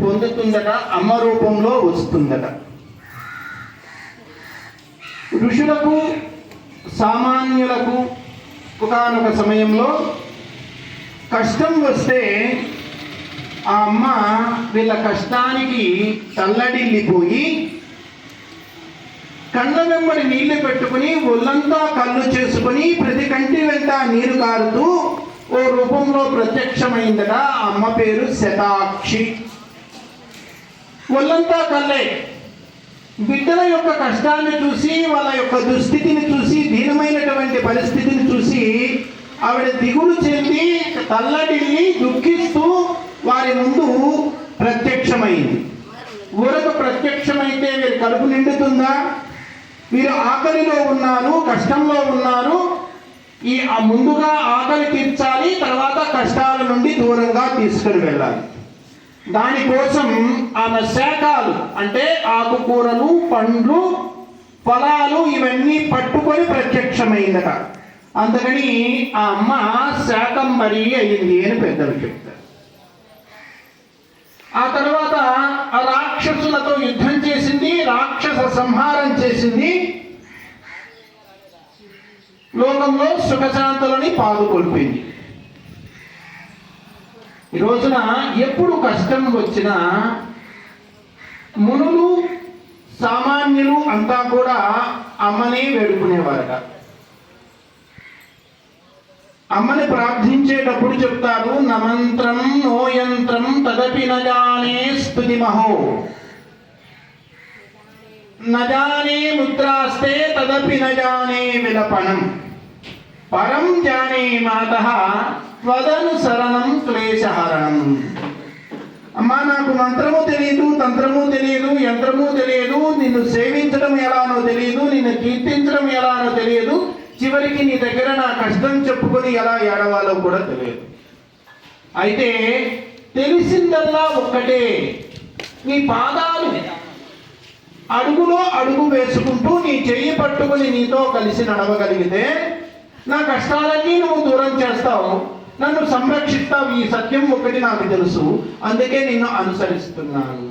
పొందుతుందట అమ్మ రూపంలో వస్తుందట. ఋషులకు సామాన్యులకు ఒకనొక సమయంలో కష్టం వస్తే ఆ అమ్మ వీళ్ళ కష్టానికి తల్లడిల్లిపోయి కళ్ళ వెంబడి నీళ్ళు పెట్టుకుని ఒళ్ళంతా కళ్ళు చేసుకుని ప్రతి కంటి వెంట నీరు కారుతూ ఓ రూపంలో ప్రత్యక్షమైందట. ఆ అమ్మ పేరు శతాక్షి. ఒళ్ళంతా కళ్ళే బిడ్డల యొక్క కష్టాన్ని చూసి వాళ్ళ యొక్క దుస్థితిని చూసి దీనమైనటువంటి పరిస్థితిని చూసి ఆవిడ దిగులు చెంది తల్లడిల్లి దుఃఖిస్తూ వారి ముందు ప్రత్యక్షమైంది. ఊరకు ప్రత్యక్షమైతే వీరి కడుపు నిండుతుందా? వీరు ఆకలిలో ఉన్నారు కష్టంలో ఉన్నారు. ఈ ముందుగా ఆకలి తీర్చాలి తర్వాత కష్టాల నుండి దూరంగా తీసుకుని వెళ్ళాలి. దానికోసం ఆమె శాఖాలు అంటే ఆకుకూరలు పండ్లు ఫలాలు ఇవన్నీ పట్టుకొని ప్రత్యక్షమైందట. అందుకని ఆ అమ్మ శాకంబరి అయింది అని పెద్దలు చెప్తారు. ఆ తర్వాత ఆ రాక్షసులతో యుద్ధం చేసింది రాక్షస సంహారం చేసింది. లోకంలో సుఖశాంతులని పాదుకొల్పింది ఈ రోజున ఎప్పుడు కష్టం వచ్చినా మునులు సామాన్యులు అంతా కూడా అమ్మనే వేడుకునేవారట. అమ్మని ప్రార్థించేటప్పుడు చెప్తారు నమంత్రం నోయంత్రం తదపి నజానే స్థుతి మహో. నజానే ముద్రాస్తే తదపి నజానే విలపణం పరం జానే మాత త్వదనుసరణం క్లేశహరణం అమ్మా నాకు మంత్రము తెలియదు తంత్రము తెలియదు యంత్రము తెలియదు నిన్ను సేవించడం ఎలానో తెలియదు నిన్ను కీర్తించడం ఎలానో తెలియదు చివరికి నీ దగ్గర నా కష్టం చెప్పుకొని ఎలా ఏడవాలో కూడా తెలియదు. అయితే తెలిసిందల్లా ఒక్కటే నీ పాదాలు అడుగులో అడుగు వేసుకుంటూ నీ చెయ్యి పట్టుకుని నీతో కలిసి నడవగలిగితే నా కష్టాలన్నీ నువ్వు దూరం చేస్తావు. నన్ను సంరక్షిస్తావు ఈ సత్యం ఒకటి నాకు తెలుసు. అందుకే నిన్ను అనుసరిస్తున్నాను.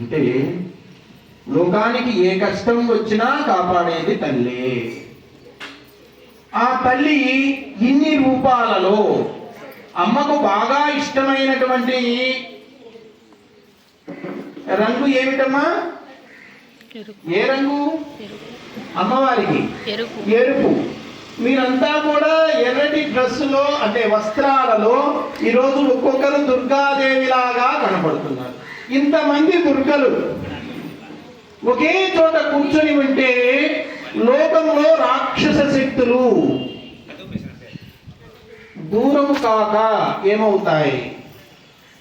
అంటే లోకానికి ఏ కష్టం వచ్చినా కాపాడేది తల్లి. ఆ తల్లి ఇన్ని రూపాలలో అమ్మకు బాగా ఇష్టమైనటువంటి రంగు ఏమిటమ్మా? ఏ రంగు? అమ్మవారికి ఎరుపు. మీరంతా కూడా ఎర్రటి డ్రెస్సులో అంటే వస్త్రాలలో ఈరోజు ఒక్కొక్కరు దుర్గాదేవిలాగా కనపడుతున్నారు. ఇంతమంది దుర్గలు ఒకే చోట కూర్చొని ఉంటే లోకంలో రాక్షస శక్తులు దూరం కాక ఏమవుతాయి?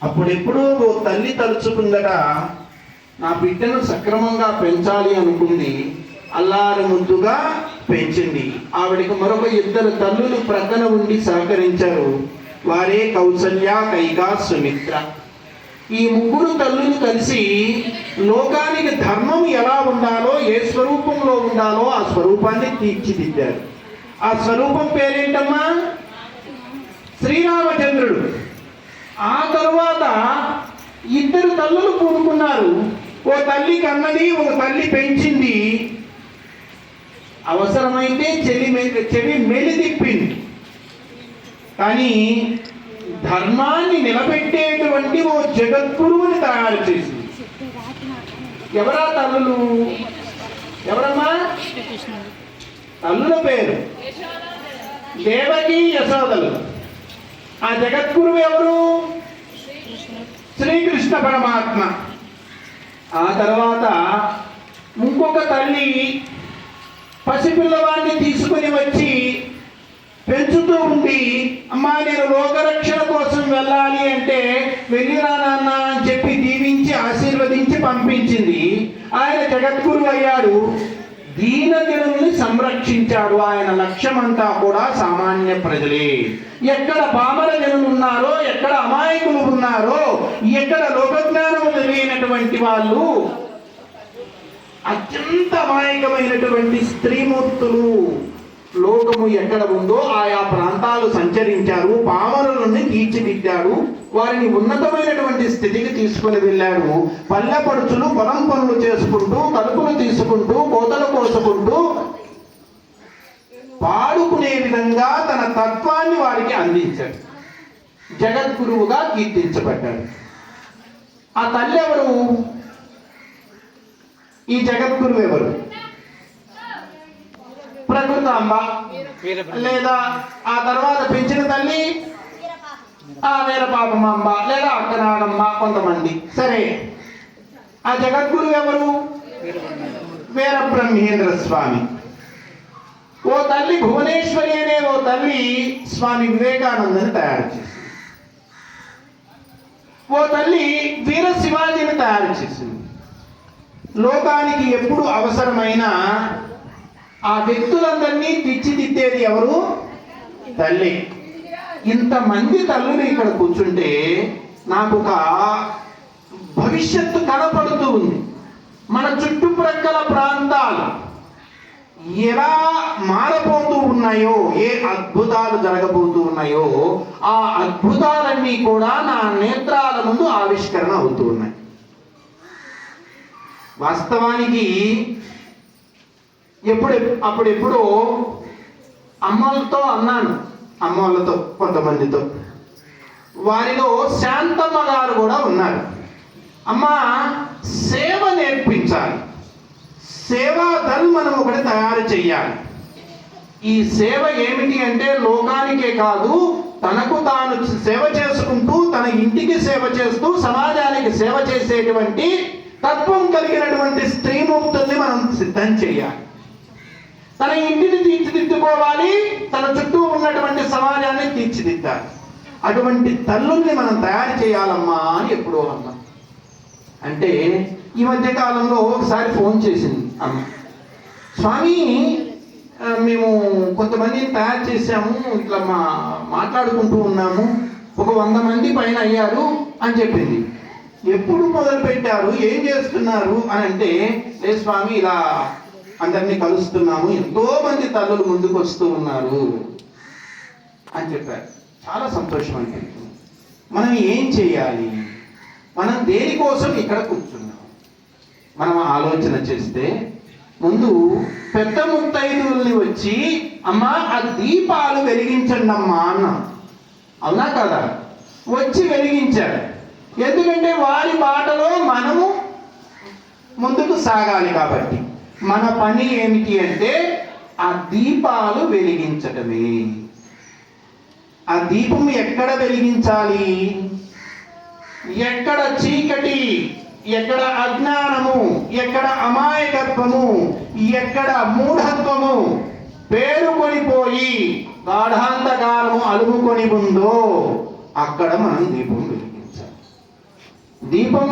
అప్పుడెప్పుడో ఓ తల్లి తలుచుకుందట నా బిడ్డను సక్రమంగా పెంచాలి అనుకుంది. అల్లారి ముందుగా పెంచింది ఆవిడకి మరొక ఇద్దరు తల్లులు ప్రక్కన ఉండి సహకరించారు. వారే కౌసల్య కైక సుమిత్ర. ఈ ముగ్గురు తల్లులు కలిసి లోకానికి ధర్మం ఎలా ఉండాలో ఏ స్వరూపంలో ఉండాలో ఆ స్వరూపాన్ని తీర్చిదిద్దారు. ఆ స్వరూపం పేరేంటమ్మా? శ్రీరామచంద్రుడు. ఆ తరువాత ఇద్దరు తల్లులు కూడుకున్నారు ఓ తల్లి కన్నది ఒక తల్లి పెంచింది. అవసరమైతే చెలి మె- చెవి మెలిదిప్పింది కానీ ధర్మాన్ని నిలబెట్టేటువంటి ఓ జగద్గురువుని తయారు చేసింది ఎవరా తల్లులు? ఎవరమ్మా? తల్లుల పేరు. దేవకి యశోదలు. ఆ జగద్గురువు ఎవరు? శ్రీకృష్ణ పరమాత్మ. ఆ తర్వాత ఇంకొక తల్లి పసిపిల్లవాడిని తీసుకుని వచ్చి పెంచుతూ ఉండి అమ్మా నేను రోగరక్షణ కోసం వెళ్ళాలి అంటే వెళ్ళిరా నాన్న అని చెప్పి దీవించి ఆశీర్వదించి పంపించింది. ఆయన జగద్గురు అయ్యాడు. దీనజనుల్ని సంరక్షించాడు. ఆయన లక్ష్యమంతా కూడా సామాన్య ప్రజలే. ఎక్కడ పామర జనులు ఉన్నారో ఎక్కడ అమాయకులు ఉన్నారో ఎక్కడ లోకజ్ఞానం తెలియనటువంటి వాళ్ళు అత్యంత మాయకమైనటువంటి స్త్రీమూర్తులు లోకము ఎక్కడ ఉందో ఆయా ప్రాంతాలు సంచరించారు పామరులను తీర్చిదిద్దాడు వారిని ఉన్నతమైనటువంటి స్థితికి తీసుకొని వెళ్ళాడు పల్లెపడుచులు పొలం పనులు చేసుకుంటూ కలుపులు తీసుకుంటూ కోతలు కోసుకుంటూ పాడుకునే విధంగా తన తత్వాన్ని వారికి అందించాడు. జగద్గురువుగా కీర్తించబడ్డాడు. ఆ తల్లి ఎవరు ఈ జగద్గురు ఎవరు? ప్రకృతాంబ లేదా ఆ తర్వాత పెంచిన తల్లి? ఆ వీరపాపమాంబ లేదా అక్కనాడమ్మ కొంతమంది. సరే. ఆ జగద్గురు ఎవరు? వీర బ్రహ్మేంద్ర స్వామి. ఓ తల్లి భువనేశ్వరి అనే ఓ తల్లి స్వామి వివేకానందని తయారు చేసింది. ఓ తల్లి వీర శివాజీని తయారు చేసింది. లోకానికి ఎప్పుడు అవసరమైన ఆ వ్యక్తులందరినీ తీర్చిదిద్దేది ఎవరు? తల్లి. ఇంతమంది తల్లులు ఇక్కడ కూర్చుంటే నాకు ఒక భవిష్యత్తు కనపడుతూ ఉంది. మన చుట్టుప్రక్కల ప్రాంతాలు ఎలా మారబోతూ ఉన్నాయో ఏ అద్భుతాలు జరగబోతూ ఉన్నాయో ఆ అద్భుతాలన్నీ కూడా నా నేత్రాల ముందు ఆవిష్కరణ అవుతూ ఉన్నాయి. వాస్తవానికి ఎప్పుడు అప్పుడెప్పుడు అమ్మలతో అన్నాను అమ్మలతో కొంతమందితో. వారిలో శాంతమ్మ గారు కూడా ఉన్నారు. అమ్మ సేవ నేర్పించాలి. సేవా దల్ మనం ఒకటి తయారు చేయాలి ఈ సేవ ఏమిటి అంటే లోకానికే కాదు తనకు తాను సేవ చేసుకుంటూ తన ఇంటికి సేవ చేస్తూ సమాజానికి సేవ చేసేటువంటి తత్వం కలిగినటువంటి స్త్రీమూర్తుల్ని మనం సిద్ధం చేయాలి. తన ఇంటిని తీర్చిదిద్దుకోవాలి. తన చుట్టూ ఉన్నటువంటి సమాజాన్ని తీర్చిదిద్దాలి. అటువంటి తల్లుల్ని మనం తయారు చేయాలమ్మా అని ఎప్పుడో అమ్మ అంటే ఈ మధ్య కాలంలో ఒకసారి ఫోన్ చేసింది అమ్మ. స్వామి మేము కొంతమందిని తయారు చేశాము. ఇట్లా మా మాట్లాడుకుంటూ ఉన్నాము. ఒక వంద మంది పైన అయ్యారు అని చెప్పింది. ఎప్పుడు మొదలు పెట్టారు ఏం చేస్తున్నారు? అని అంటే లే స్వామి ఇలా అందరినీ కలుస్తున్నాము. ఎంతో మంది తల్లులు ముందుకు వస్తూ ఉన్నారు. అని చెప్పారు. చాలా సంతోషం అనిపించింది. మనం ఏం చేయాలి? మనం దేనికోసం ఇక్కడ కూర్చున్నాం? మనం ఆలోచన చేస్తే ముందు పెద్ద ముత్తైదుల్ని వచ్చి అమ్మా ఆ దీపాలు వెలిగించండి అమ్మా అన్నాం. అవునా కదా? వచ్చి వెలిగించారు. ఎందుకంటే వారి బాటలో మనము ముందుకు సాగాలి కాబట్టి. మన పని ఏమిటి అంటే ఆ దీపాలు వెలిగించటమే. ఆ దీపం ఎక్కడ వెలిగించాలి? ఎక్కడ చీకటి? ఎక్కడ అజ్ఞానము? ఎక్కడ అమాయకత్వము? ఎక్కడ మూఢత్వము? పేరుకొనిపోయి గాఢాంధకారము అలుముకొని ఉందో అక్కడ మనం దీపం వెలిగించాలి దీపం